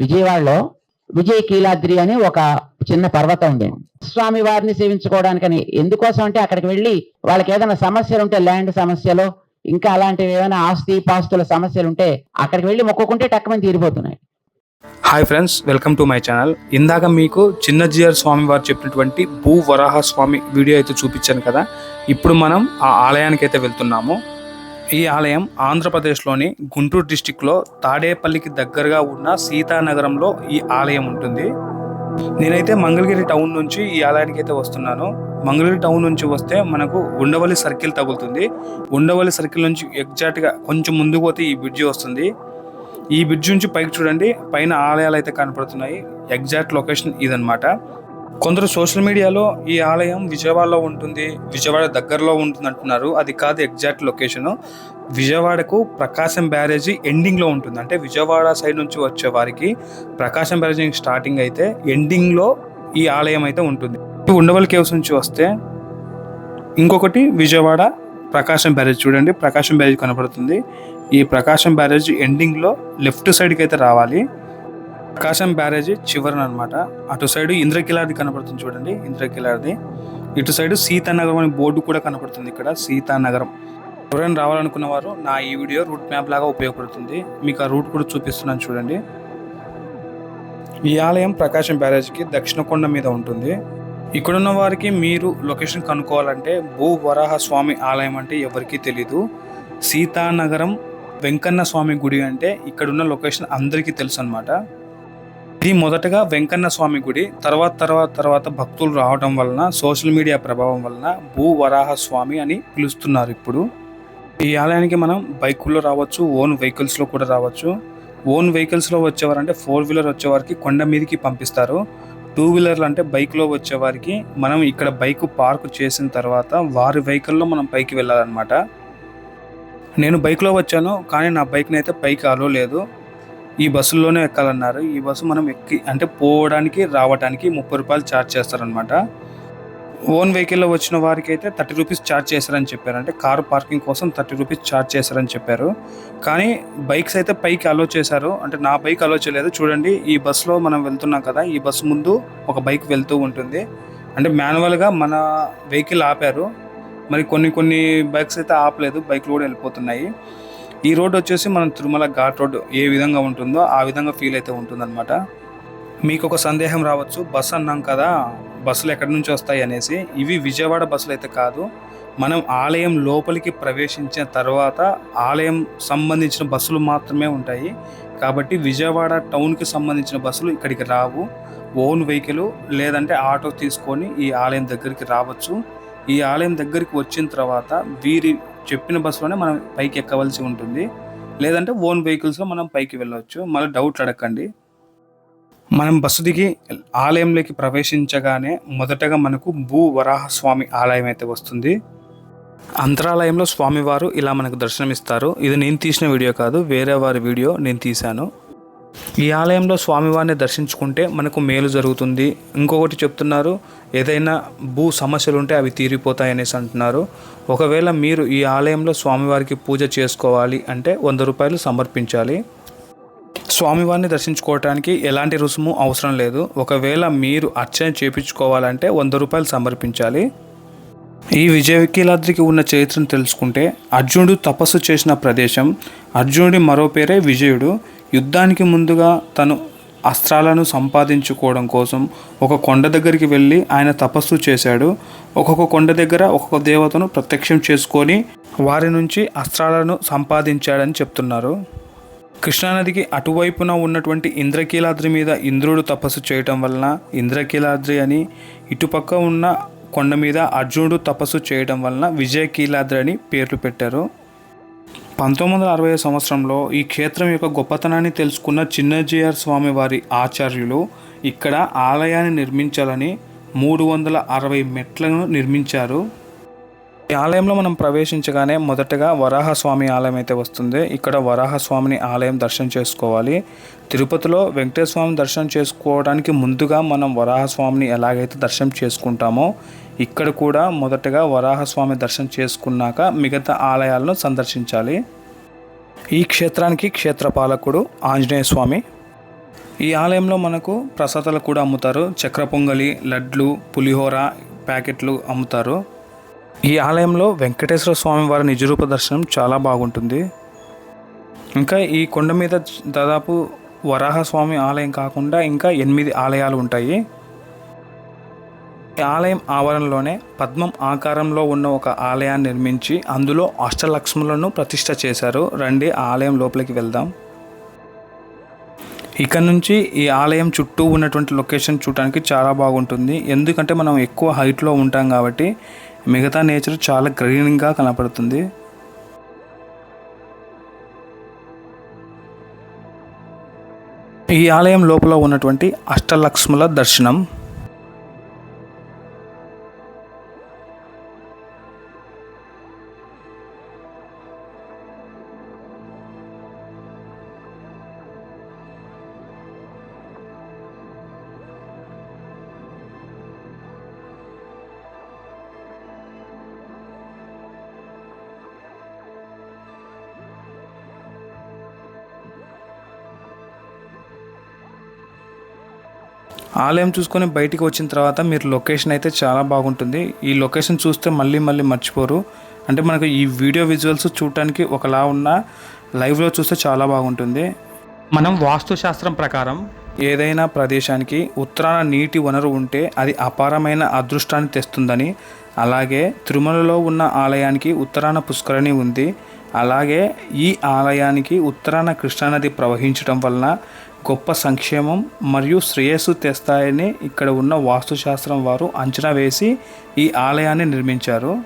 విజయవాడలో విజయ కీలాద్రి అని ఒక చిన్న పర్వతం ఉంది. స్వామి వారిని సేవించుకోవడానికని ఎందుకోసం అంటే అక్కడికి వెళ్ళి వాళ్ళకి ఏదైనా సమస్యలు ఉంటే ల్యాండ్ సమస్యలు ఇంకా అలాంటివి ఏమైనా ఆస్తి పాస్తుల సమస్యలు ఉంటే అక్కడికి వెళ్ళి మొక్కుకుంటే టక్కమని తీరిపోతున్నాయి. Hi friends welcome to my channel ఇందాక మీకు చిన్న జిఆర్ స్వామి వారు చెప్పినటువంటి భూ వరాహ స్వామి వీడియో అయితే చూపించాను కదా. ఇప్పుడు మనం ఆ ఆలయానికి అయితే వెళ్తున్నాము. ఈ ఆలయం ఆంధ్రప్రదేశ్లోని గుంటూరు డిస్టిక్లో తాడేపల్లికి దగ్గరగా ఉన్న సీతానగరంలో ఈ ఆలయం ఉంటుంది. నేనైతే మంగళగిరి టౌన్ నుంచి ఈ ఆలయానికి అయితే వస్తున్నాను. మంగళగిరి టౌన్ నుంచి వస్తే మనకు ఉండవల్లి సర్కిల్ తగులుతుంది. ఉండవల్లి సర్కిల్ నుంచి ఎగ్జాక్ట్గా కొంచెం ముందుకు పోతే ఈ బ్రిడ్జి వస్తుంది. ఈ బ్రిడ్జ్ నుంచి పైకి చూడండి పైన ఆలయాలు అయితే కనపడుతున్నాయి. ఎగ్జాక్ట్ లొకేషన్ ఇదనమాట కొందరు సోషల్ మీడియాలో ఈ ఆలయం విజయవాడలో ఉంటుంది విజయవాడ దగ్గరలో ఉంటుంది అంటున్నారు అది కాదు ఎగ్జాక్ట్ లొకేషన్. విజయవాడకు ప్రకాశం బ్యారేజీ ఎండింగ్లో ఉంటుంది. అంటే విజయవాడ సైడ్ నుంచి వచ్చే వారికి ప్రకాశం బ్యారేజీ స్టార్టింగ్ అయితే ఎండింగ్లో ఈ ఆలయం అయితే ఉంటుంది. ఉండవల్ కేవ్స్ నుంచి వస్తే ఇంకొకటి విజయవాడ ప్రకాశం బ్యారేజ్. చూడండి ప్రకాశం బ్యారేజ్ కనపడుతుంది. ఈ ప్రకాశం బ్యారేజ్ ఎండింగ్లో లెఫ్ట్ సైడ్కి అయితే రావాలి. ప్రకాశం బ్యారేజ్ చివరన అనమాట అటు సైడ్ ఇంద్రకిలాది కనపడుతుంది చూడండి ఇంద్రకిలాది. ఇటు సైడ్ సీతానగరం అనే బోర్డు కూడా కనపడుతుంది ఇక్కడ సీతానగరం. ఎవరైనా రావాలనుకున్న వారు నా ఈ వీడియో రూట్ మ్యాప్ లాగా ఉపయోగపడుతుంది. మీకు ఆ రూట్ కూడా చూపిస్తున్నాను చూడండి. ఈ ఆలయం ప్రకాశం బ్యారేజ్కి దక్షిణ కొండ మీద ఉంటుంది. ఇక్కడున్న వారికి మీరు లొకేషన్ కనుక్కోవాలంటే భూ వరాహ స్వామి ఆలయం అంటే ఎవరికీ తెలీదు. సీతానగరం వెంకన్న స్వామి గుడి అంటే ఇక్కడున్న లొకేషన్ అందరికీ తెలుసు అనమాట ఇది మొదటగా వెంకన్న స్వామి గుడి తర్వాత తర్వాత తర్వాత భక్తులు రావడం వలన సోషల్ మీడియా ప్రభావం వలన భూ వరాహ స్వామి అని పిలుస్తున్నారు ఇప్పుడు. ఈ ఆలయానికి మనం బైకుల్లో రావచ్చు ఓన్ వెహికల్స్లో కూడా రావచ్చు. ఓన్ వెహికల్స్లో వచ్చేవారంటే ఫోర్ వీలర్ వచ్చేవారికి కొండ మీదకి పంపిస్తారు. టూ వీలర్లు అంటే బైక్లో వచ్చేవారికి మనం ఇక్కడ బైక్ పార్క్ చేసిన తర్వాత వారి వెహికల్లో మనం పైకి వెళ్ళాలన్నమాట. నేను బైక్లో వచ్చాను కానీ నా బైక్ని అయితే పైకి అలో లేదు. ఈ బస్సుల్లోనే ఎక్కాలన్నారు. ఈ బస్సు మనం ఎక్కి అంటే పోవడానికి రావడానికి ముప్పై రూపాయలు ఛార్జ్ చేస్తారనమాట ఓన్ వెహికల్లో వచ్చిన వారికి అయితే థర్టీ రూపీస్ ఛార్జ్ చేశారని చెప్పారు. అంటే కారు పార్కింగ్ కోసం థర్టీ రూపీస్ ఛార్జ్ చేశారని చెప్పారు. కానీ బైక్స్ అయితే పైకి అలో చేశారు. అంటే నా బైక్ అలో చేయలేదు. చూడండి ఈ బస్సులో మనం వెళ్తున్నాం కదా ఈ బస్సు ముందు ఒక బైక్ వెళ్తూ ఉంటుంది. అంటే మాన్యువల్గా మన వెహికల్ ఆపారు. మరి కొన్ని కొన్ని బైక్స్ అయితే ఆపలేదు. బైక్లు కూడా వెళ్ళిపోతున్నాయి. ఈ రోడ్ వచ్చేసి మనం తిరుమల ఘాట్ రోడ్ ఏ విధంగా ఉంటుందో ఆ విధంగా ఫీల్ అయితే ఉంటుందన్నమాట. మీకు ఒక సందేహం రావచ్చు బస్సు అన్నాం కదా బస్సులు ఎక్కడి నుంచి వస్తాయి అనేసి. ఇవి విజయవాడ బస్సులు అయితే కాదు మనం ఆలయం లోపలికి ప్రవేశించిన తర్వాత ఆలయం సంబంధించిన బస్సులు మాత్రమే ఉంటాయి. కాబట్టి విజయవాడ టౌన్కి సంబంధించిన బస్సులు ఇక్కడికి రావు. ఓన్ వెహికల్ లేదంటే ఆటో తీసుకొని ఈ ఆలయం దగ్గరికి రావచ్చు. ఈ ఆలయం దగ్గరికి వచ్చిన తర్వాత వీరి చెప్పిన బస్సులోనే మనం పైకి ఎక్కవలసి ఉంటుంది. లేదంటే ఓన్ వెహికల్స్లో మనం పైకి వెళ్ళవచ్చు మళ్ళీ డౌట్ అడగండి. మనం బస్సు దిగి ఆలయంలోకి ప్రవేశించగానే మొదటగా మనకు భూ వరాహ స్వామి ఆలయం అయితే వస్తుంది. అంతరాలయంలో స్వామివారు ఇలా మనకు దర్శనమిస్తారు. ఇది నేను తీసిన వీడియో కాదు వేరే వారి వీడియో నేను తీశాను. ఈ ఆలయంలో స్వామివారిని దర్శించుకుంటే మనకు మేలు జరుగుతుంది. ఇంకొకటి చెప్తున్నారు ఏదైనా భూ సమస్యలు ఉంటే అవి తీరిపోతాయనేసి అంటున్నారు. ఒకవేళ మీరు ఈ ఆలయంలో స్వామివారికి పూజ చేసుకోవాలి అంటే వంద రూపాయలు సమర్పించాలి. స్వామివారిని దర్శించుకోవటానికి ఎలాంటి రుసుము అవసరం లేదు. ఒకవేళ మీరు అర్చన చేపించుకోవాలంటే వంద రూపాయలు సమర్పించాలి. ఈ విజయకిలాద్రికి ఉన్న చరిత్రను తెలుసుకుంటే అర్జునుడు తపస్సు చేసిన ప్రదేశం అర్జునుడి మరో పేరే విజయుడు. యుద్ధానికి ముందుగా తను అస్త్రాలను సంపాదించుకోవడం కోసం ఒక కొండ దగ్గరికి వెళ్ళి ఆయన తపస్సు చేశాడు. ఒక్కొక్క కొండ దగ్గర ఒక్కొక్క దేవతను ప్రత్యక్షం చేసుకొని వారి నుంచి అస్త్రాలను సంపాదించాడని చెప్తున్నారు. కృష్ణానదికి అటువైపున ఉన్నటువంటి ఇంద్రకీలాద్రి మీద ఇంద్రుడు తపస్సు చేయటం వలన ఇంద్రకీలాద్రి అని ఇటుపక్క ఉన్న కొండ మీద అర్జునుడు తపస్సు చేయడం వలన విజయకీలాద్రి అని పేర్లు పెట్టారు. పంతొమ్మిది వందల అరవై సంవత్సరంలో ఈ క్షేత్రం యొక్క గొప్పతనాన్ని తెలుసుకున్న చిన్నజీఆర్ స్వామి వారి ఆచార్యులు ఇక్కడ ఆలయాన్ని నిర్మించాలని మూడు వందల అరవై మెట్లను నిర్మించారు. ఈ ఆలయంలో మనం ప్రవేశించగానే మొదటగా వరాహస్వామి ఆలయం అయితే వస్తుంది. ఇక్కడ వరాహస్వామిని ఆలయం దర్శనం చేసుకోవాలి. తిరుపతిలో వెంకటేశ్వరం దర్శనం చేసుకోవడానికి ముందుగా మనం వరాహస్వామిని ఎలాగైతే దర్శనం చేసుకుంటామో ఇక్కడ కూడా మొదటగా వరాహస్వామి దర్శనం చేసుకున్నాక మిగతా ఆలయాలను సందర్శించాలి. ఈ క్షేత్రానికి క్షేత్రపాలకుడు ఆంజనేయ స్వామి. ఈ ఆలయంలో మనకు ప్రసాదాలు కూడా అమ్ముతారు. చక్ర పొంగలి లడ్లు పులిహోర ప్యాకెట్లు అమ్ముతారు. ఈ ఆలయంలో వెంకటేశ్వర స్వామి వారి నిజరూప దర్శనం చాలా బాగుంటుంది. ఇంకా ఈ కొండ మీద దాదాపు వరాహ స్వామి ఆలయం కాకుండా ఇంకా ఎనిమిది ఆలయాలు ఉంటాయి. ఈ ఆలయం ఆవరణలోనే పద్మం ఆకారంలో ఉన్న ఒక ఆలయాన్ని నిర్మించి అందులో అష్టలక్ష్ములను ప్రతిష్ట చేశారు. రండి ఆలయం లోపలికి వెళ్దాం. ఇక్కడ నుంచి ఈ ఆలయం చుట్టూ ఉన్నటువంటి లొకేషన్ చూడడానికి చాలా బాగుంటుంది. ఎందుకంటే మనం ఎక్కువ హైట్లో ఉంటాం కాబట్టి మిగతా నేచర్ చాలా గ్రీన్గా కనపడుతుంది. ఈ ఆలయం లోపల ఉన్నటువంటి అష్టలక్ష్ముల దర్శనం. ఆలయం చూసుకొని బయటికి వచ్చిన తర్వాత మీరు లొకేషన్ అయితే చాలా బాగుంటుంది. ఈ లొకేషన్ చూస్తే మళ్ళీ మళ్ళీ మర్చిపోరు. అంటే మనకు ఈ వీడియో విజువల్స్ చూడటానికి ఒకలా ఉన్న లైవ్లో చూస్తే చాలా బాగుంటుంది. మనం వాస్తుశాస్త్రం ప్రకారం ఏదైనా ప్రదేశానికి ఉత్తరాన నీటి వనరు ఉంటే అది అపారమైన అదృష్టాన్ని తెస్తుందని అలాగే తిరుమలలో ఉన్న ఆలయానికి ఉత్తరాన పుష్కరిణి ఉంది. అలాగే ఈ ఆలయానికి ఉత్తరాన కృష్ణానది ప్రవహించడం వలన గొప్ప సంక్షేమం మరియు శ్రేయస్సు తెస్తాయని ఇక్కడ ఉన్న వాస్తుశాస్త్రం వారు అంచనా వేసి ఈ ఆలయాన్ని నిర్మించారు.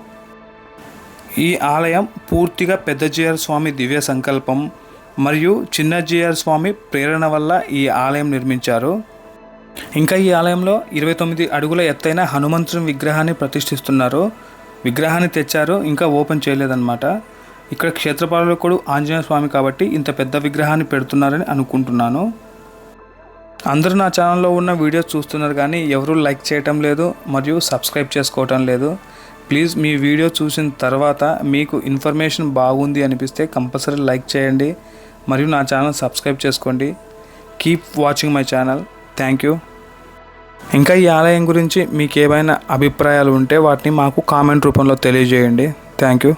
ఈ ఆలయం పూర్తిగా పెద్దజీయర్ స్వామి దివ్య సంకల్పం మరియు చిన్నజీయర్ స్వామి ప్రేరణ వల్ల ఈ ఆలయం నిర్మించారు. ఇంకా ఈ ఆలయంలో ఇరవై తొమ్మిది అడుగుల ఎత్తైన హనుమంతుని విగ్రహాన్ని ప్రతిష్ఠిస్తున్నారు. విగ్రహాన్ని తెచ్చారు ఇంకా ఓపెన్ చేయలేదన్నమాట. ఇక్కడ క్షేత్రపాలకుడు ఆంజనేయ స్వామి కాబట్టి ఇంత పెద్ద విగ్రహాన్ని పెడుతున్నారని అనుకుంటున్నాను. అందరూ నా ఛానల్లో ఉన్న వీడియోస్ చూస్తున్నారు కానీ ఎవరూ లైక్ చేయటం లేదు మరియు సబ్స్క్రైబ్ చేసుకోవటం లేదు. ప్లీజ్ మీ వీడియో చూసిన తర్వాత మీకు ఇన్ఫర్మేషన్ బాగుంది అనిపిస్తే కంపల్సరీ లైక్ చేయండి మరియు నా ఛానల్ సబ్స్క్రైబ్ చేసుకోండి. Keep watching my channel thank you ఇంకా ఈ ఆలయం గురించి మీకు ఏమైనా అభిప్రాయాలు ఉంటే వాటిని మాకు కామెంట్ రూపంలో తెలియజేయండి. Thank you